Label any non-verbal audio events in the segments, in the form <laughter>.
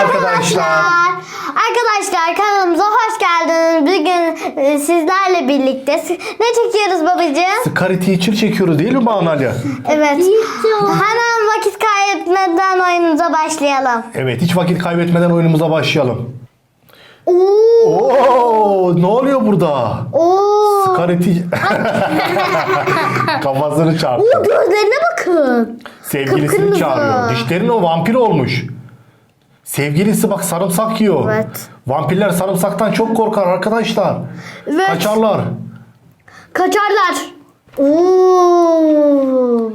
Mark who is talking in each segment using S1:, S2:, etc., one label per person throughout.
S1: arkadaşlar.
S2: Arkadaşlar kanalımıza hoş geldiniz. Bugün e, sizlerle birlikte s- ne çekiyoruz babacığım?
S1: Scary Teacher çekiyoruz değil mi Banu Ali?
S2: Evet. Hemen vakit kaybetmeden oyunumuza başlayalım.
S1: Evet hiç vakit kaybetmeden oyunumuza başlayalım.
S2: Oo.
S1: Oo ne oluyor burada?
S2: Oo.
S1: Teacher. <laughs> Kafasını çarptı.
S2: Gözlerine bakın.
S1: Sevgilisini
S2: kıpkırmızı.
S1: çağırıyor. Dişlerin o vampir olmuş. Sevgilisi bak sarımsak yiyor.
S2: Evet.
S1: Vampirler sarımsaktan çok korkar arkadaşlar.
S2: Evet.
S1: Kaçarlar.
S2: Kaçarlar. Oo.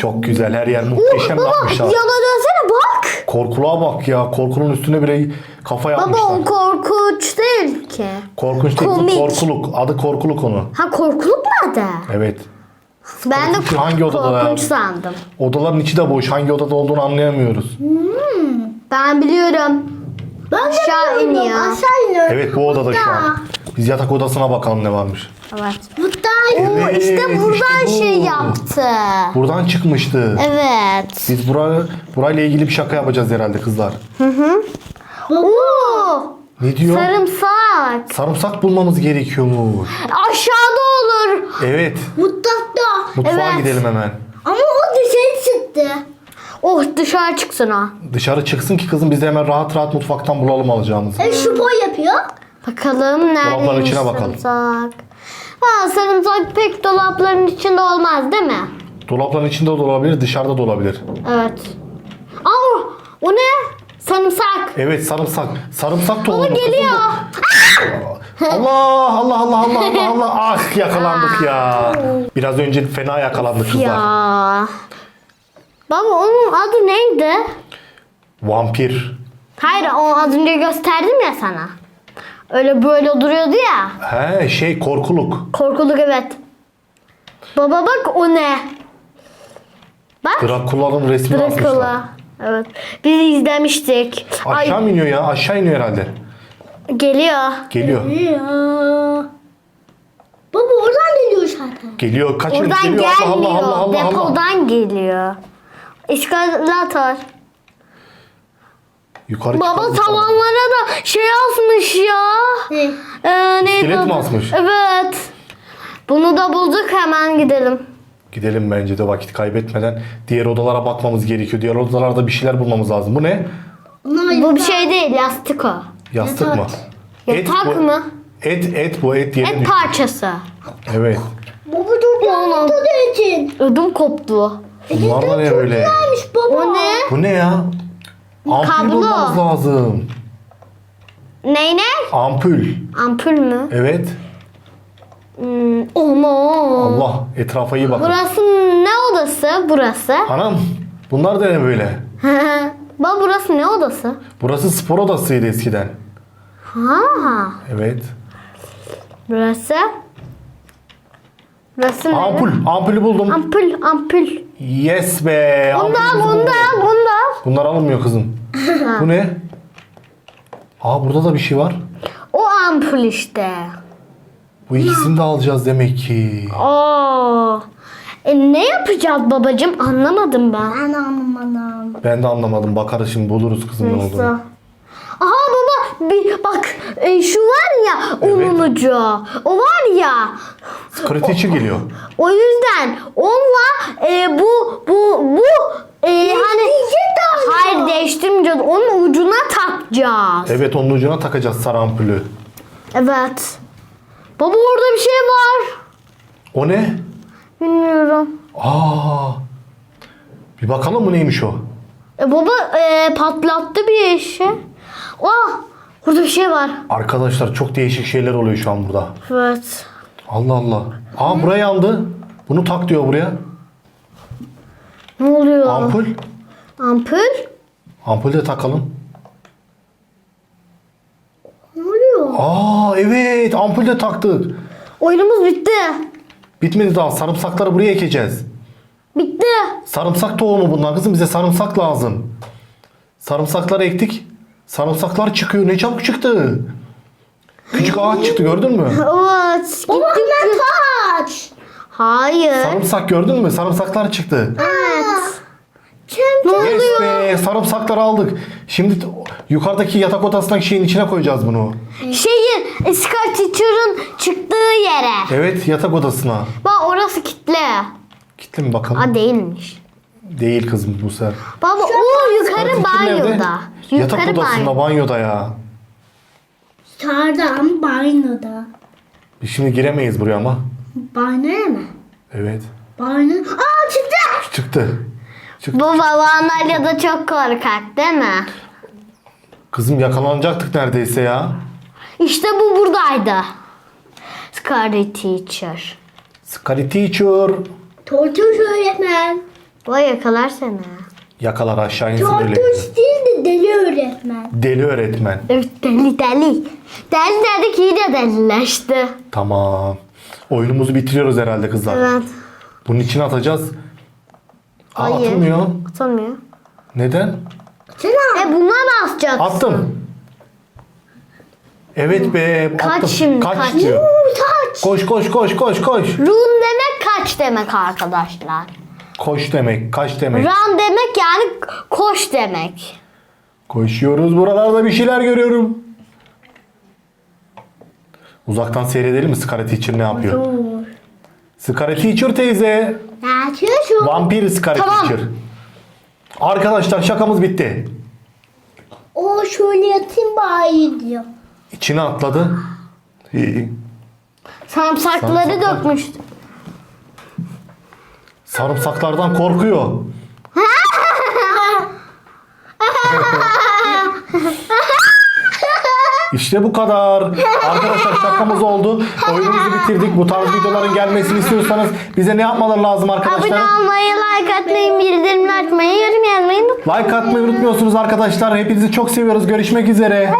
S1: Çok güzel her yer
S2: Oo,
S1: muhteşem
S2: baba
S1: yapmışlar.
S2: yana dönsene bak.
S1: Korkuluğa bak ya. Korkunun üstüne bile kafa
S2: Baba
S1: yapmışlar.
S2: o korkunç değil ki.
S1: Korkunç değil
S2: Komik.
S1: korkuluk. Adı korkuluk onu.
S2: Ha korkuluk mu adı?
S1: Evet.
S2: Ben de
S1: Korkunç hangi odada
S2: korkunç
S1: ya?
S2: sandım.
S1: Odaların içi de boş. Hangi odada olduğunu anlayamıyoruz.
S2: Ben biliyorum.
S3: Ben de
S2: Aşağı
S3: biliyorum,
S2: iniyor.
S3: Aşağı iniyor.
S1: Evet bu odada şu an. Biz yatak odasına bakalım ne varmış.
S2: Evet.
S3: Burada
S2: Oo,
S1: Evet,
S2: işte buradan
S1: işte bu.
S2: şey yaptı.
S1: Buradan çıkmıştı.
S2: Evet.
S1: Biz buraya, burayla ilgili bir şaka yapacağız herhalde kızlar.
S2: Oo,
S1: Ne diyor?
S2: sarımsak.
S1: Sarımsak bulmamız gerekiyormuş.
S2: Aşağıda olur.
S1: Evet.
S3: mutfakta.
S1: Mutfağa
S2: Evet.
S1: gidelim hemen.
S3: Ama o dışarı çıktı.
S2: Oh dışarı çıksın ha.
S1: Dışarı çıksın ki kızım biz de hemen rahat rahat mutfaktan bulalım alacağımızı.
S3: E şu boy yapıyor.
S2: Bakalım
S1: Dolapların
S2: neredeymiş
S1: içine bakalım.
S2: sarımsak. Ha sarımsak pek dolapların içinde olmaz değil mi?
S1: Dolapların içinde de olabilir, dışarıda da olabilir.
S2: Evet. Aa, o ne? Sarımsak.
S1: Evet sarımsak. Sarımsak tohumu.
S2: Baba
S1: kızım
S2: geliyor.
S1: bu. Allah Allah Allah Allah Allah Allah. Ah yakalandık ya. Biraz önce fena yakalandık kızlar.
S2: Ya. Baba onun adı neydi?
S1: Vampir.
S2: Hayır o az önce gösterdim ya sana. Öyle böyle duruyordu ya.
S1: He şey korkuluk.
S2: Korkuluk evet. Baba bak o ne? Bak.
S1: Drakula'nın resmini.
S2: Dracula. Evet. Biz izlemiştik.
S1: Aşağı mı iniyor ya? Aşağı iniyor herhalde.
S2: Geliyor.
S1: Geliyor.
S3: Ya. Baba oradan geliyor zaten.
S1: Geliyor. Kaçın
S2: Oradan
S1: geliyor.
S2: gelmiyor.
S1: Allah Allah Allah Allah.
S2: Depodan geliyor. İskalator.
S1: Yukarı
S2: Baba tavanlara da şey asmış ya.
S3: Ne?
S2: Ee, neydi
S1: İskelet
S2: adı?
S1: mi asmış?
S2: Evet. Bunu da bulduk hemen gidelim.
S1: Gidelim bence de vakit kaybetmeden. Diğer odalara bakmamız gerekiyor. Diğer odalarda bir şeyler bulmamız lazım. Bu ne?
S2: Bu bir şey değil yastık o.
S1: Yastık mı?
S2: Yatak
S1: bu.
S2: mı?
S1: Et et bu et yere
S2: Et
S1: düştü.
S2: parçası.
S1: Evet.
S3: Baba dur
S2: Oğlum.
S3: yanında için.
S2: Ödüm koptu.
S1: Bunlar da ne öyle?
S3: Gelmiş baba.
S2: O ne?
S1: Bu ne ya? Ampul
S2: Kablo.
S1: bulmamız lazım.
S2: Ney ne?
S1: Ampul.
S2: Ampul mü?
S1: Evet.
S2: Hmm, aman.
S1: Allah etrafa iyi bakın.
S2: Burası ne odası? Burası.
S1: Anam bunlar da ne böyle?
S2: Baba burası ne odası?
S1: Burası spor odasıydı eskiden.
S2: Ha.
S1: Evet.
S2: Burası. Ne?
S1: Ampul. Ampulü buldum.
S2: Ampul, ampul.
S1: Yes be.
S2: Bundan,
S1: ampulümüzü bulduk.
S2: bundan, bundan.
S1: Bunlar alınmıyor kızım. <laughs> Bu ne? Aa burada da bir şey var.
S2: O ampul işte.
S1: Bu ikisini de alacağız demek ki.
S2: Oo. E ne yapacağız babacığım? Anlamadım ben.
S3: Ben anlamadım.
S1: Ben de anlamadım. Bakarız şimdi buluruz kızım ne
S2: Neyse.
S1: olduğunu.
S2: Aha baba bir bak e, şu var ya onun ucu. O var ya.
S1: Kritiçi geliyor.
S2: O yüzden onunla e, bu bu bu e, hani hayır değiştirmeyeceğiz. Onun ucuna takacağız.
S1: Evet onun ucuna takacağız sarı ampulü.
S2: Evet. Baba orada bir şey var.
S1: O ne?
S2: Bilmiyorum.
S1: Aa. Bir bakalım mı neymiş o?
S2: E, baba e, patlattı bir işi. Oh, burada bir şey var.
S1: Arkadaşlar çok değişik şeyler oluyor şu an burada.
S2: Evet.
S1: Allah Allah. Aa buraya yandı. Bunu tak diyor buraya.
S2: Ne oluyor?
S1: Ampul.
S2: Ampul?
S1: Ampul de takalım.
S3: Ne oluyor?
S1: Aa evet ampul de taktık.
S2: Oyunumuz bitti.
S1: Bitmedi daha. Sarımsakları buraya ekeceğiz.
S2: Bitti.
S1: Sarımsak tohumu bunlar kızım. Bize sarımsak lazım. Sarımsakları ektik. Sarımsaklar çıkıyor. Ne çabuk çıktı. Küçük ağaç çıktı gördün mü?
S2: Evet.
S3: Baba
S2: Gittik.
S3: hemen taç.
S2: Hayır.
S1: Sarımsak gördün mü? Sarımsaklar çıktı.
S2: Evet. Ne
S1: Yes
S2: oluyor?
S1: be sarımsakları aldık. Şimdi t- yukarıdaki yatak odasındaki şeyin içine koyacağız bunu.
S2: Şeyin Scar Teacher'ın çıktığı yere.
S1: Evet yatak odasına.
S2: Bak orası kitle.
S1: Gitti mi bakalım?
S2: Aa değilmiş.
S1: Değil kızım bu sefer.
S2: Baba o yukarı
S1: nerede?
S2: banyoda.
S1: Yatak
S2: Yukarı
S1: odasında
S2: banyo.
S1: banyoda ya.
S3: Sağdan banyoda.
S1: Biz şimdi giremeyiz buraya ama.
S3: Banyoya mı?
S1: Evet.
S3: Banyo. Aa çıktı.
S1: Çıktı. Çıktı.
S2: Bu babaanneyle da çok korkak değil mi?
S1: Kızım yakalanacaktık neredeyse ya.
S2: İşte bu buradaydı. Scar Teacher.
S1: Scary teacher.
S3: Tortuş öğretmen.
S2: O yakalar seni.
S1: Yakalar aşağı insin öyle.
S3: Tortuş değil de deli öğretmen.
S1: Deli öğretmen.
S2: Evet deli deli. Deli dedik iyice delileşti.
S1: Tamam. Oyunumuzu bitiriyoruz herhalde kızlar.
S2: Evet.
S1: Bunun içine atacağız. Aa,
S2: Hayır.
S1: atılmıyor.
S2: Atamıyor.
S1: Neden?
S3: Sen
S2: E buna basacaksın.
S1: Attım. Evet be.
S2: Kaç
S1: attım.
S2: şimdi,
S1: Kaç,
S2: kaç?
S1: diyor.
S3: Taç.
S1: Koş koş koş koş koş.
S2: Run demek kaç demek arkadaşlar.
S1: Koş demek. Kaç demek.
S2: Run demek yani koş demek.
S1: Koşuyoruz. Buralarda bir şeyler görüyorum. Uzaktan seyredelim mi Scary Teacher ne yapıyor?
S3: Dur.
S1: Scary Teacher teyze.
S3: Ne yapıyorsun?
S1: Vampir Scary
S2: Tamam.
S1: Teacher. Arkadaşlar şakamız bitti.
S3: O şöyle yatayım bari diyor.
S1: İçine atladı. İyi.
S2: Sarımsakları
S1: Sarımsaklar.
S2: dökmüştü.
S1: Sarımsaklardan korkuyor. <laughs> İşte bu kadar. Arkadaşlar şakamız oldu. <laughs> Oyunumuzu bitirdik. Bu tarz videoların gelmesini istiyorsanız bize ne yapmaları lazım
S2: Abone
S1: arkadaşlar?
S2: olmayı, like atmayı, bildirimleri açmayı, yorum yazmayı unutmayın.
S1: Like atmayı unutmuyorsunuz arkadaşlar. Hepinizi çok seviyoruz. Görüşmek üzere.